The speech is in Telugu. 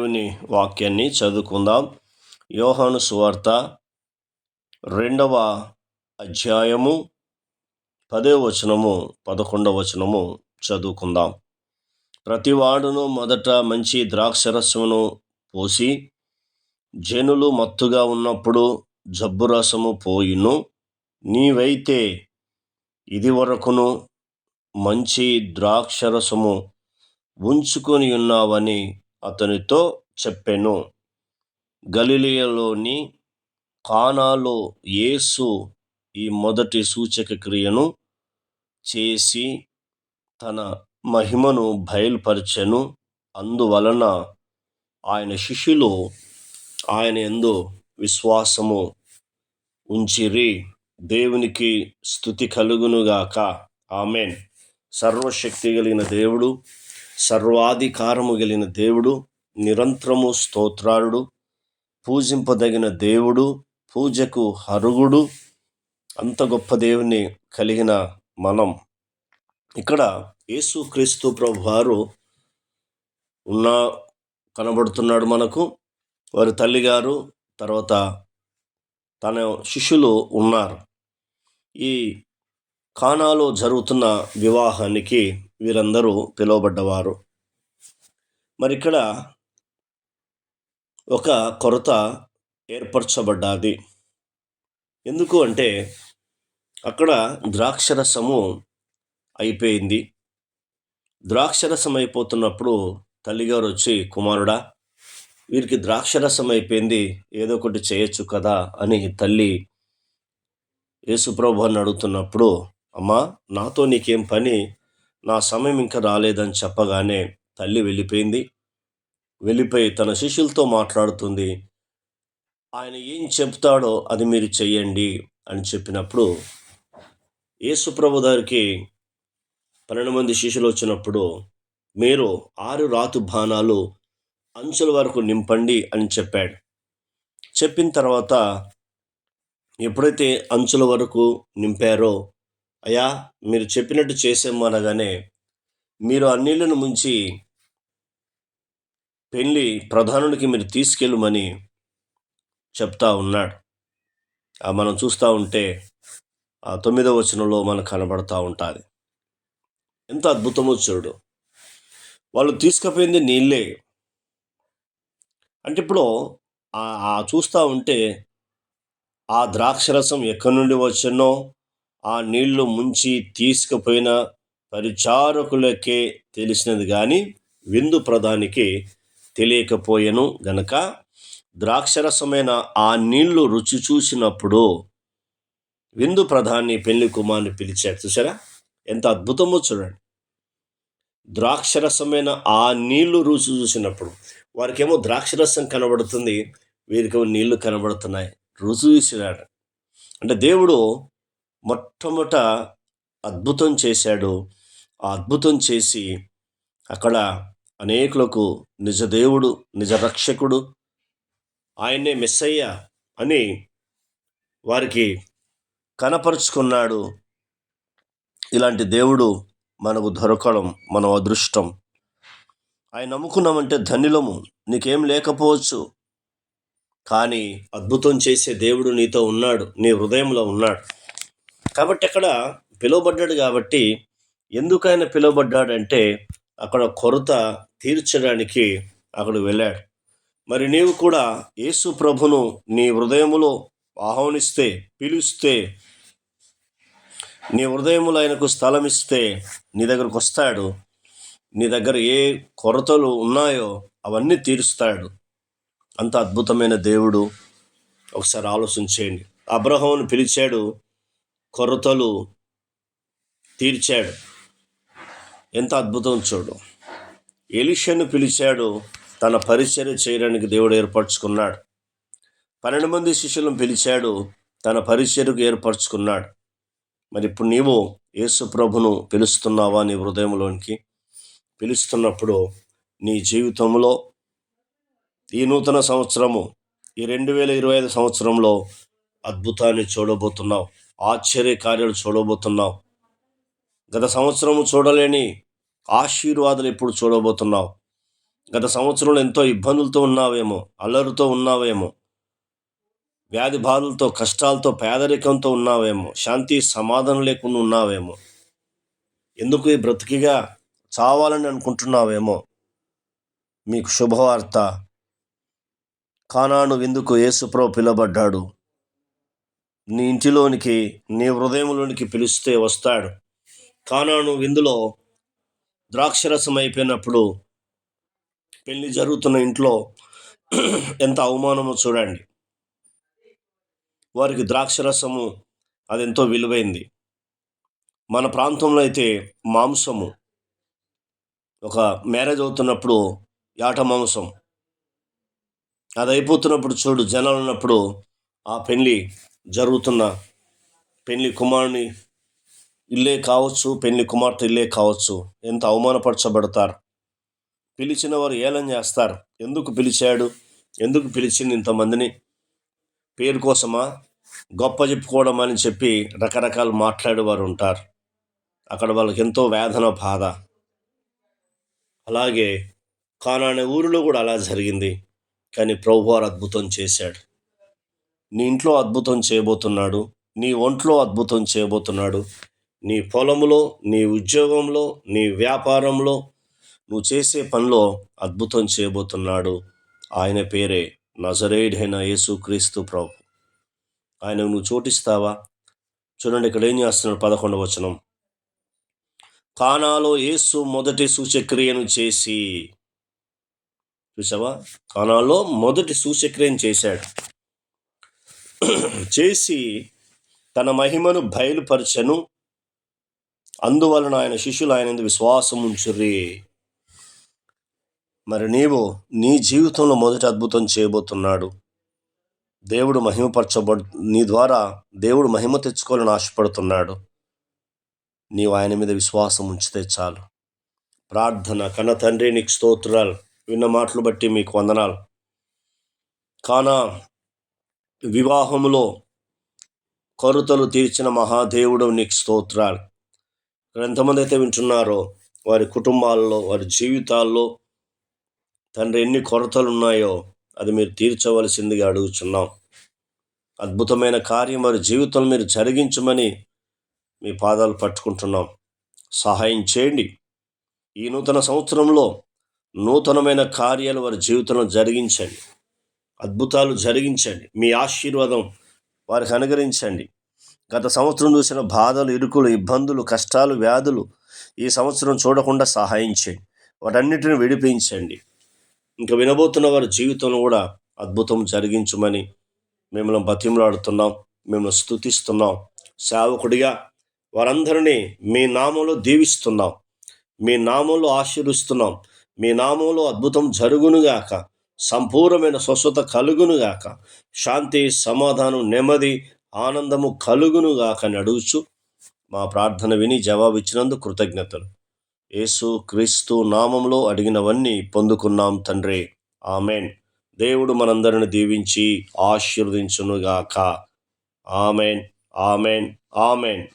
దేవుని వాక్యాన్ని చదువుకుందాం. యోహాను సువార్త రెండవ అధ్యాయము పదే వచనము పదకొండవ వచనము చదువుకుందాం. ప్రతివాడును మొదట మంచి ద్రాక్షరసమును పోసి జనులు మత్తుగా ఉన్నప్పుడు జబ్బు రసము పోయిను. నీవైతే ఇది వరకును మంచి ద్రాక్షరసము ఉంచుకొని ఉన్నావని అతనితో చెప్పెను. గలిలియలోని కానాలో యేసు ఈ మొదటి సూచక క్రియను చేసి తన మహిమను బయలుపరచెను. అందువలన ఆయన శిష్యులు ఆయన ఎందు విశ్వాసము ఉంచిరి. దేవునికి స్థుతి కలుగునుగాక. ఆమెన్. సర్వశక్తి కలిగిన దేవుడు సర్వాధికారము గలిగిన దేవుడు నిరంతరము స్తోత్రాలుడు పూజింపదగిన దేవుడు పూజకు హరుగుడు అంత గొప్ప దేవుని కలిగిన మనం. ఇక్కడ యేసుక్రీస్తు ప్రభు వారు ఉన్న కనబడుతున్నాడు మనకు. వారి తల్లిగారు తర్వాత తన శిష్యులు ఉన్నారు. ఈ కానాలో జరుగుతున్న వివాహానికి వీరందరూ పిలువబడ్డవారు. మరి ఇక్కడ ఒక కొరత ఏర్పరచబడ్డాది. ఎందుకు అంటే అక్కడ ద్రాక్షరసము అయిపోయింది. ద్రాక్షరసం అయిపోతున్నప్పుడు తల్లిగారు వచ్చి కుమారుడా వీరికి ద్రాక్షరసం అయిపోయింది ఏదో ఒకటి చేయొచ్చు కదా అని తల్లి యేసుప్రభు అని అడుగుతున్నప్పుడు అమ్మా నాతో నీకేం పని? నా సమయం ఇంకా రాలేదని చెప్పగానే తల్లి వెళ్ళిపోయింది. వెళ్ళిపోయి తన శిష్యులతో మాట్లాడుతుంది. ఆయన ఏం చెప్తాడో అది మీరు చెయ్యండి అని చెప్పినప్పుడు యేసుప్రభు గారికి పన్నెండు మంది శిష్యులు వచ్చినప్పుడు మీరు ఆరు రాతు బాణాలు అంచుల వరకు నింపండి అని చెప్పాడు. చెప్పిన తర్వాత ఎప్పుడైతే అంచుల వరకు నింపారో అయ్యా మీరు చెప్పినట్టు చేసాము అనగానే మీరు ఆ నీళ్ళను ముంచి పెళ్ళి ప్రధానునికి మీరు తీసుకెళ్ళమని చెప్తా ఉన్నాడు. మనం చూస్తూ ఉంటే ఆ తొమ్మిదవ వచనంలో మనకు కనబడతా ఉంటుంది. ఎంత అద్భుతమో చూడు. వాళ్ళు తీసుకుపోయింది నీళ్ళే. అంటే ఇప్పుడు ఆ చూస్తూ ఉంటే ఆ ద్రాక్షరసం ఎక్కడి నుండి వచ్చినో ఆ నీళ్ళు ముంచి తీసుకుపోయిన పరిచారకులకే తెలిసినది కానీ విందు ప్రధానికి తెలియకపోయాను గనక ద్రాక్షరసమైన ఆ నీళ్ళు రుచి చూసినప్పుడు విందు ప్రధాని పెళ్ళి కుమార్ని పిలిచారు. చూసారా ఎంత అద్భుతమో చూడండి. ద్రాక్షరసమైన ఆ నీళ్ళు రుచి చూసినప్పుడు వారికేమో ద్రాక్షరసం కనబడుతుంది వీరికేమో నీళ్ళు కనబడుతున్నాయి. రుచి చూసినాడు. అంటే దేవుడు మొట్టమొదట అద్భుతం చేశాడు. ఆ అద్భుతం చేసి అక్కడ అనేకులకు నిజ దేవుడు నిజ రక్షకుడు మెస్సయ్య అని వారికి కనపరుచుకున్నాడు. ఇలాంటి దేవుడు మనకు దొరకడం మన అదృష్టం. ఆయన నమ్ముకున్నామంటే ధన్యులము నీకేం లేకపోవచ్చు. కానీ అద్భుతం చేసే దేవుడు నీతో ఉన్నాడు నీ హృదయంలో ఉన్నాడు. కాబట్టి అక్కడ పిలువబడ్డాడు కాబట్టి ఎందుకు ఆయన పిలువబడ్డాడంటే అక్కడ కొరత తీర్చడానికి అక్కడ వెళ్ళాడు. మరి నీవు కూడా యేసు ప్రభును నీ హృదయములో ఆహ్వానిస్తే పిలుస్తే నీ హృదయములో ఆయనకు స్థలం ఇస్తే నీ దగ్గరకు వస్తాడు. నీ దగ్గర ఏ కొరతలు ఉన్నాయో అవన్నీ తీరుస్తాడు. అంత అద్భుతమైన దేవుడు. ఒకసారి ఆలోచించేయండి అబ్రహంను పిలిచాడు కొరతలు తీర్చాడు. ఎంత అద్భుతం చూడు. ఎలిషను పిలిచాడు తన పరిచర్య చేయడానికి దేవుడు ఏర్పరచుకున్నాడు. పన్నెండు మంది శిష్యులను పిలిచాడు తన పరిచర్యకు ఏర్పరచుకున్నాడు. మరి ఇప్పుడు నీవు యేసు ప్రభును పిలుస్తున్నావా నీ హృదయంలోనికి? పిలుస్తున్నప్పుడు నీ జీవితంలో ఈ నూతన సంవత్సరము ఈ రెండు వేల ఇరవై ఐదు సంవత్సరంలో అద్భుతాన్ని చూడబోతున్నావు. ఆశ్చర్య కార్యాలు చూడబోతున్నావు. గత సంవత్సరము చూడలేని ఆశీర్వాదాలు ఎప్పుడు చూడబోతున్నావు. గత సంవత్సరంలో ఎంతో ఇబ్బందులతో ఉన్నావేమో అల్లరితో ఉన్నావేమో వ్యాధి బాధలతో కష్టాలతో పేదరికంతో ఉన్నావేమో శాంతి సమాధానం లేకుండా ఉన్నావేమో ఎందుకు ఈ బ్రతికిగా చావాలని అనుకుంటున్నావేమో మీకు శుభవార్త. కానాను ఎందుకు యేసుప్రభు పిలబడ్డాడు నీ ఇంటిలోనికి నీ హృదయంలోనికి పిలిస్తే వస్తాడు. కానాను విందులో ద్రాక్షరసం అయిపోయినప్పుడు పెళ్ళి జరుగుతున్న ఇంట్లో ఎంత అవమానమో చూడండి. వారికి ద్రాక్షరసము అదెంతో విలువైంది. మన ప్రాంతంలో అయితే మాంసము ఒక మ్యారేజ్ అవుతున్నప్పుడు యాట మాంసం. అది అయిపోతున్నప్పుడు చూడు జనాలు ఉన్నప్పుడు ఆ పెళ్ళి జరుగుతున్న పెళ్ళి కుమారుని ఇల్లే కావచ్చు పెళ్ళి కుమార్తె ఇల్లే కావచ్చు ఎంత అవమానపరచబడతారు? పిలిచిన వారు ఏలం చేస్తారు? ఎందుకు పిలిచాడు? ఎందుకు పిలిచింది ఇంతమందిని? పేరు కోసమా? గొప్ప చెప్పుకోవడం అని చెప్పి రకరకాలు మాట్లాడేవారు ఉంటారు. అక్కడ వాళ్ళకి ఎంతో వేదన బాధ. అలాగే కానానే ఊరిలో కూడా అలా జరిగింది. కానీ ప్రభువారు అద్భుతం చేశాడు. నీ ఇంట్లో అద్భుతం చేయబోతున్నాడు నీ ఒంట్లో అద్భుతం చేయబోతున్నాడు నీ పొలంలో నీ ఉద్యోగంలో నీ వ్యాపారంలో నువ్వు చేసే పనిలో అద్భుతం చేయబోతున్నాడు. ఆయన పేరే నజరేడైన యేసుక్రీస్తు ప్రభు. ఆయన నువ్వు చోటిస్తావా? చూడండి ఇక్కడ ఏం చేస్తున్నాడు పదకొండవ వచనం. కానాలో యేసు మొదటి సూచక్రియను చేసి చూసావా కానాలో మొదటి సూచక్రియను చేశాడు. చేసి తన మహిమను బయలుపరచను. అందువలన ఆయన శిష్యులు ఆయన విశ్వాసం ఉంచుర్రి. మరి నీవు నీ జీవితంలో మొదటి అద్భుతం చేయబోతున్నాడు. దేవుడు మహిమపరచబడు నీ ద్వారా దేవుడు మహిమ తెచ్చుకోవాలని ఆశపడుతున్నాడు. నీవు ఆయన మీద విశ్వాసం ఉంచితే చాలు. ప్రార్థన కన్న తండ్రి నీకు స్తోత్రాలు. విన్న మాటలు బట్టి మీకు వందనాలు. కానా వివాహములో కొరతలు తీర్చిన మహాదేవుడు నీకు స్తోత్రాలు. ఎంతమంది అయితే వింటున్నారో వారి కుటుంబాల్లో వారి జీవితాల్లో తండ్రి ఎన్ని కొరతలు ఉన్నాయో అది మీరు తీర్చవలసిందిగా అడుగుచున్నాం. అద్భుతమైన కార్యం వారి జీవితంలో మీరు జరిగించమని మీ పాదాలు పట్టుకుంటున్నాం. సహాయం చేయండి. ఈ నూతన సంవత్సరంలో నూతనమైన కార్యాలు వారి జీవితంలో జరిగించండి. అద్భుతాలు జరిగించండి. మీ ఆశీర్వాదం వారికి అనుగరించండి గత సంవత్సరం చూసిన బాధలు ఇరుకులు ఇబ్బందులు కష్టాలు వ్యాధులు ఈ సంవత్సరం చూడకుండా సహాయం చేయండి. వాటన్నిటిని విడిపించండి. ఇంకా వినబోతున్న వారి జీవితంలో కూడా అద్భుతం జరిగించమని మిమ్మల్ని బతిమలాడుతున్నాం మిమ్మల్ని స్థుతిస్తున్నాం సేవకుడిగా వారందరినీ మీ నామంలో దీవిస్తున్నాం. మీ నామంలో ఆశీర్విస్తున్నాం మీ నామంలో అద్భుతం జరుగునుగాక. సంపూర్ణమైన స్వస్థత కలుగునుగాక శాంతి సమాధానం నెమ్మది ఆనందము కలుగునుగాక నడుచు మా ప్రార్థన విని జవాబిచ్చినందుకు కృతజ్ఞతలు. యేసు క్రీస్తు నామంలో అడిగినవన్నీ పొందుకున్నాం తండ్రి. ఆమెన్. దేవుడు మనందరిని దీవించి ఆశీర్వదించునుగాక. ఆమెన్. ఆమెన్. ఆమెన్.